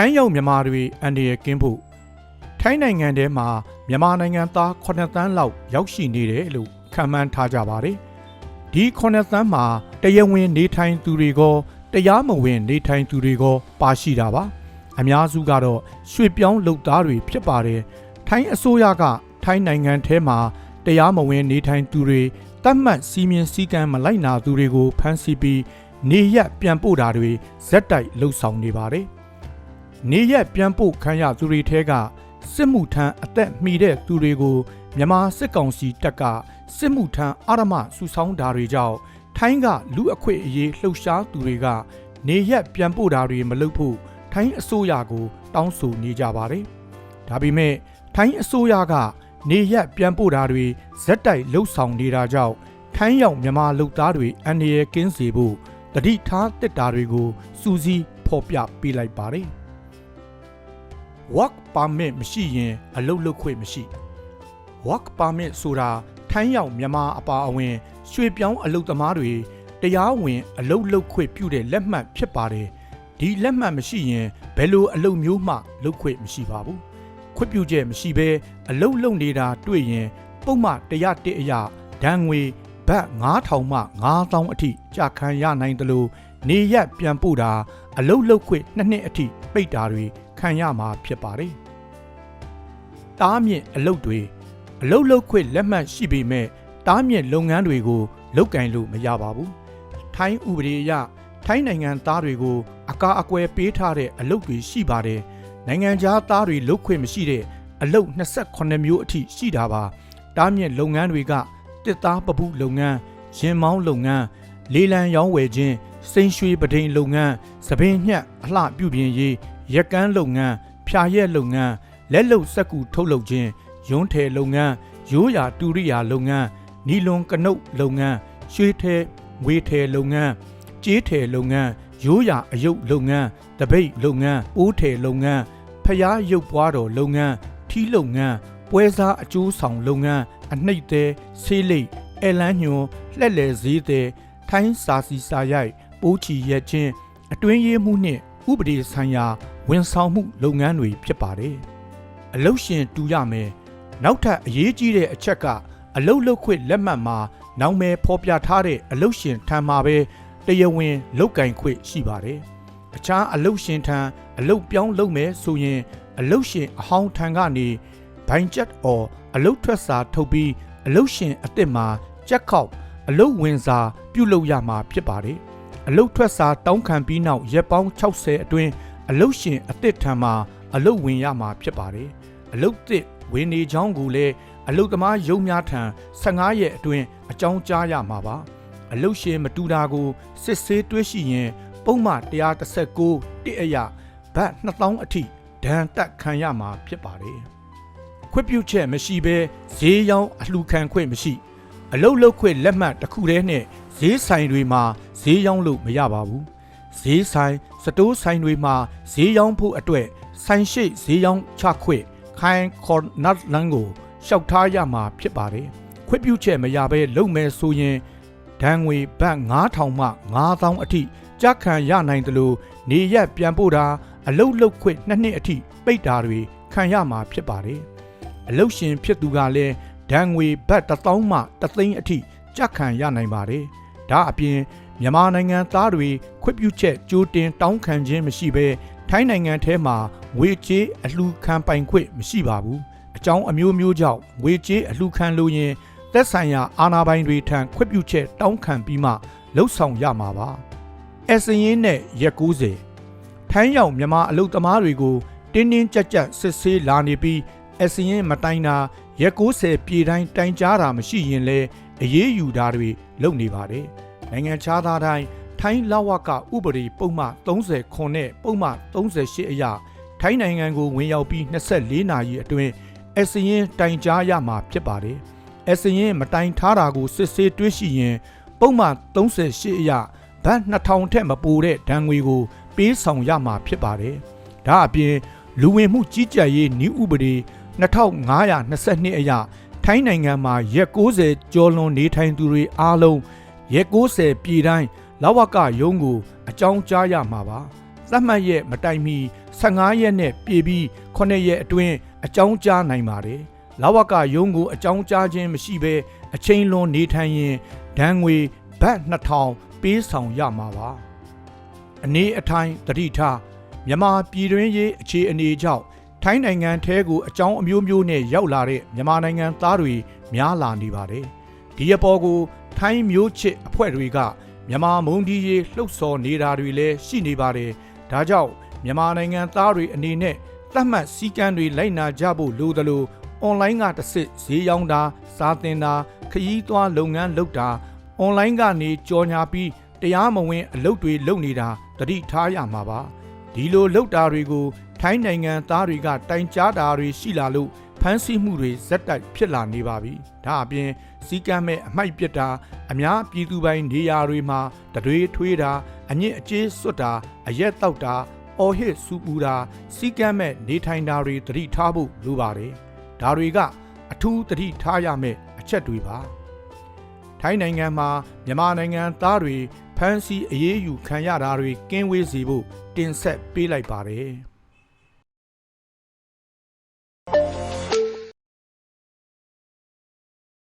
ထိုင်းရောက်မြန်မာတွေအန္တရာယ်ကင်းဖို့ထိုင်းနိုင်ငံထဲမှာမြန်မာနိုင်ငံသား9သန်းလောက်ရောက်ရှိနေတယ်လို့ခန့်မှန်းထားကြပါတယ်။ဒီ9သန်းမှာတရားဝင်နေထိုင်သူတွေကတရားမဝင်နေထိုင်သူတွေကပါရှိတာပါ။အများစုကတော့ရွှေပြောင်းလုပ်သားတွေဖြစ်ပါတယ်။ထိုင်းအစိုးရကထိုင်းနိုင်ငံထဲမှာတရားမဝင်နေထိုင်သူတွေတတ်မှတ်စီမင်းစည်းကမ်းမလိုက်နာသူတွေကိုဖမ်းဆီးပြီးနေရက်ပြန်ပို့တာတွေဇက်တိုက်လှုပ်ဆောင်နေပါတယ်။ နေရက်ပြန်ပို့ခံရသူတွေထဲကစစ်မှုထမ်းအသက်မီတဲ့သူတွေကိုမြန်မာစစ်ကောင်စီတပ်ကစစ်မှုထမ်းအာရမစုဆောင်းတာတွေကြောင့်ထိုင်းကလူအခွင့်အရေးလှုပ်ရှားသူတွေကနေရက်ပြန်ပို့တာတွေမလုပ်ဖို့ထိုင်းအစိုးရကို တောင်းဆိုနေကြပါတယ်။ဒါပေမဲ့ထိုင်းအစိုးရကနေရက်ပြန်ပို့တာတွေဇက်တိုက်လှုပ်ဆောင်နေတာကြောင့်ထိုင်းရောက်မြန်မာလုပ်သားတွေအန္တရာယ်ကင်းစေဖို့တတိထားတက်တာတွေကိုစူးစီးဖော်ပြပေးလိုက်ပါတယ်။ work permit မရှိရင် အလုပ်လုပ်ခွင့်မရှိ work permit ဆိုတာထိုင်းရောက်မြန်မာအပါအဝင်ရွှေပြောင်းအလုပ်သမားတွေတရားဝင်အလုပ်လုပ်ခွင့်ပြုတဲ့လက်မှတ်ဖြစ်ပါတယ်ဒီလက်မှတ်မရှိရင်ဘယ်လိုအလုပ်မျိုးမှလုပ်ခွင့်မရှိပါဘူးခွင့်ပြုချက်မရှိဘဲအလုပ်လုပ်နေတာတွေ့ရင် ပုံမှန်တရားတစ်အရာဒဏ်ငွေဘတ်9000မှ9000အထိကြာခံရနိုင်တယ်လို့နေရက်ပြန်ပို့တာအလုပ်လုပ်ခွင့်နှစ်နှစ်အထိပိတ်တာတွေ ခံရမှာဖြစ်ပါတယ်။တားမြင့်အလုပ်တွေအလုပ်လုပ်ခွင့်လက်မှတ်ရှိပေမဲ့တားမြင့်လုပ်ငန်းတွေကိုလုပ်ကင်လို့မရပါဘူး။ထိုင်းဥပဒေအရထိုင်းနိုင်ငံသားတွေကိုအကာအကွယ်ပေးထားတဲ့အလုပ်တွေရှိပါတယ်။နိုင်ငံခြားသားတွေလုပ်ခွင့်မရှိတဲ့အလုပ်28မျိုးအထိရှိတာပါ။တားမြင့်လုပ်ငန်းတွေကတစ်သားပပုလုပ်ငန်း၊ရင်မောင်းလုပ်ငန်း၊လေလံရောင်းဝယ်ခြင်း၊စိန်ရွှေပဒိန်လုပ်ငန်း၊သပင်ညှက်အလှပြုပြင်ရေး ရက်ကန်းလုပ်ငန်းဖြာရက်လုပ်ငန်းလက်လုပ်စက်ကူထုတ်လုပ်ခြင်းရုံးထည်လုပ်ငန်းရိုးရာတူရိယာလုပ်ငန်းနီလွန်ကနုတ်လုပ်ငန်းရွှေထည်ငွေထည်လုပ်ငန်းကြေးထည်လုပ်ငန်းရိုးရာအယုတ်လုပ်ငန်းတပိတ်လုပ်ငန်းအိုးထည်လုပ်ငန်းဖျားရုပ်ပွားတော်လုပ်ငန်းထီးလုပ်ငန်းပွဲစားအကျိုးဆောင်လုပ်ငန်းအနှိပ်သေးဆေးလိပ်အဲလန်းညွန်လှက်လေဈေးသည်ထိုင်းစာစီစာရိုက်ပိုးချီရက်ချင်းအတွင်းရေးမှုနှင့်ဥပဒေဆိုင်ရာ ဝန်ဆောင်မှုလုပ်ငန်းတွေဖြစ်ပါတယ်။အလုတ်ရှင်တူရမယ်။နောက်ထပ်အရေးကြီးတဲ့အချက်ကအလုတ်လုတ်ခွင့်လက်မှတ်မှာနောင်မယ်ဖော်ပြထားတဲ့အလုတ်ရှင်ထံမှာပဲတရားဝင်လုတ်ကင်ခွင့်ရှိပါတယ်။အခြားအလုတ်ရှင်ထံအလုတ်ပြောင်းလုပ်မယ်ဆိုရင် အလုတ်ရှင်အဟောင်းထံကနေဘိုင်ချက်အော်အလုတ်ထွက်စာထုတ်ပြီးအလုတ်ရှင်အစ်စ်မှာကြက်ခောက်အလုတ်ဝင်စာပြုလုပ်ရမှာဖြစ်ပါတယ်။အလုတ်ထွက်စာတောင်းခံပြီးနောက်ရက်ပေါင်း60အတွင်း အလုတ်ရှင်အစ်စ်ထံမှာအလုတ်ဝင်ရမှာဖြစ်ပါတယ်။အလုတ်သစ်ဝင်နေချောင်းကိုလည်းအလုတ်သမားရုံများထံ15ရက်အတွင်းအကြောင်းကြားရမှာပါ။အလုတ်ရှင်မတူတာကိုစစ်ဆေးတွေ့ရှိရင် ပုံမှန်139တိအရဘတ်2000အထိဒဏ်တက်ခံရမှာဖြစ်ပါတယ်။ခွင့်ပြုချက်မရှိဘဲဈေးရောင်းအလှခံခွင့်မရှိ အလုတ်လုတ်ခွင့်လက်မှတ်တစ်ခုတည်းနဲ့ဈေးဆိုင်တွေမှာဈေးရောင်းလို့မရပါဘူးဈေးဆိုင် စတိုးဆိုင်တွေမှာဈေးရောင်းဖို့အတွက်ဆိုင်ရှိဈေးရောင်းချခွင့်ခိုင်ခေါ်နတ်လန်ကိုရှောက်ထားရမှာဖြစ်ပါတယ်ခွင့်ပြုချက်မရဘဲလုပ်မယ်ဆိုရင်ဒဏ်ငွေဘတ်9000မှ9000အထိကြခံရနိုင်တယ်လို့နေရက်ပြန်ပို့တာအလုတ်လုတ်ခွင့်နှစ်နှစ်အထိပိတ်တာတွေခံရမှာဖြစ်ပါတယ်အလုတ်ရှင်ဖြစ်သူကလည်းဒဏ်ငွေဘတ်1000မှ3သိန်းအထိကြခံရနိုင်ပါတယ်ဒါအပြင်မြန်မာနိုင်ငံသားတွေ ခွင့်ပြုချက်ကြိုတင်တောင်းခံခြင်းမရှိဘဲထိုင်းနိုင်ငံထဲမှာငွေကြေးအလှူခံပိုင်ခွင့်မရှိပါဘူးအကြောင်းအမျိုးမျိုးကြောင့်ငွေကြေးအလှူခံလို့ရင်သက်ဆိုင်ရာအာဏာပိုင်တွေထံခွင့်ပြုချက်တောင်းခံပြီးမှလှုပ်ဆောင်ရမှာပါအစရင်နဲ့ရက်90ထိုင်းရောက်မြန်မာအလုပ်သမားတွေကိုတင်းတင်းကြပ်ကြပ်စစ်ဆေးလာနေပြီးအစရင်မတိုင်တာရက်90ပြည်တိုင်းတိုင်ကြားတာမရှိရင်လည်းအရေးယူတာတွေလုပ်နေပါတယ်နိုင်ငံခြားသားတိုင်း ထိုင်းလဝကဥပဒေပုံမှန်30ခွန်နဲ့ပုံမှန်38အရထိုင်းနိုင်ငံကိုဝင်ရောက်ပြီး24နာရီအတွင်းအစရင်တိုင်ကြားရမှာဖြစ်ပါတယ်။အစရင်မတိုင်ထားတာကိုစစ်ဆေးတွေ့ရှိရင်ပုံမှန်38အရဘတ်2000ထက်မပိုတဲ့ဒဏ်ငွေကို ပေးဆောင်ရမှာဖြစ်ပါတယ်။ဒါအပြင်လူဝင်မှုကြီးကြပ်ရေးနည်းဥပဒေ2522အရထိုင်းနိုင်ငံမှာရက်60ကျော်လွန်နေထိုင်သူတွေအားလုံးရက်60ပြည်တိုင်း လဝကရုံးကိုအကြောင်းကြားရမှာပါသတ်မှတ်ရက်မတိုင်မီ15ရက်နဲ့ပြည်ပြီး9ရက်အတွင်းအကြောင်းကြားနိုင်ပါတယ်။လဝကရုံးကိုအကြောင်းကြားခြင်းမရှိဘဲအချိန်လွန်နေထိုင်ရင်ဒဏ်ငွေဘတ်2000ပေးဆောင်ရမှာပါ။အနေအထိုင်တတိထားမြန်မာပြည်တွင်းရေးအခြေအနေကြောင့်ထိုင်းနိုင်ငံထဲကိုအကြောင်းအမျိုးမျိုးနဲ့ရောက်လာတဲ့မြန်မာနိုင်ငံသားတွေများလာနေပါတယ်။ဒီအပေါ်ကို ထိုင်းမျိုးချစ်အဖွဲ့တွေက မြန်မာမုံဒီရေးလှုပ်ဆော်နေတာတွေလည်းရှိနေပါတယ်။ဒါကြောင့်မြန်မာနိုင်ငံသားတွေအနေနဲ့သတ်မှတ်စည်းကမ်းတွေလိုက်နာကြဖို့လိုသလိုအွန်လိုင်းကတစ်စစ်ဈေးရောင်းတာစားတင်တာခရီးသွားလုပ်ငန်းလုပ်တာအွန်လိုင်းကနေကြော်ညာပြီးတရားမဝင်အလုပ်တွေလုပ်နေတာတတိထားရမှာပါဒီလိုလုပ်တာတွေကိုထိုင်းနိုင်ငံသားတွေကတိုင်ကြားတာတွေရှိလာလို့ ဖမ်းဆီးမှုတွေဇက်တိုက်ဖြစ်လာနေပါပြီဒါအပြင်စီကမ်းမဲ့အမိုက်ပစ်တာအများပြည်သူပိုင်နေရာတွေမှာတတွေထွေးတာအညစ်အကြေးစွတ်တာအရက်တောက်တာအော်ဟစ်စူပူတာစီကမ်းမဲ့နေထိုင်တာတွေတတိထားဖို့လိုပါတယ်ဒါတွေကအထူးတတိထားရမယ့်အချက်တွေပါထိုင်းနိုင်ငံမှာမြန်မာနိုင်ငံသားတွေဖမ်းဆီးအရေးယူခံရတာတွေကင်းဝေးစေဖို့တင်ဆက်ပေးလိုက်ပါတယ်။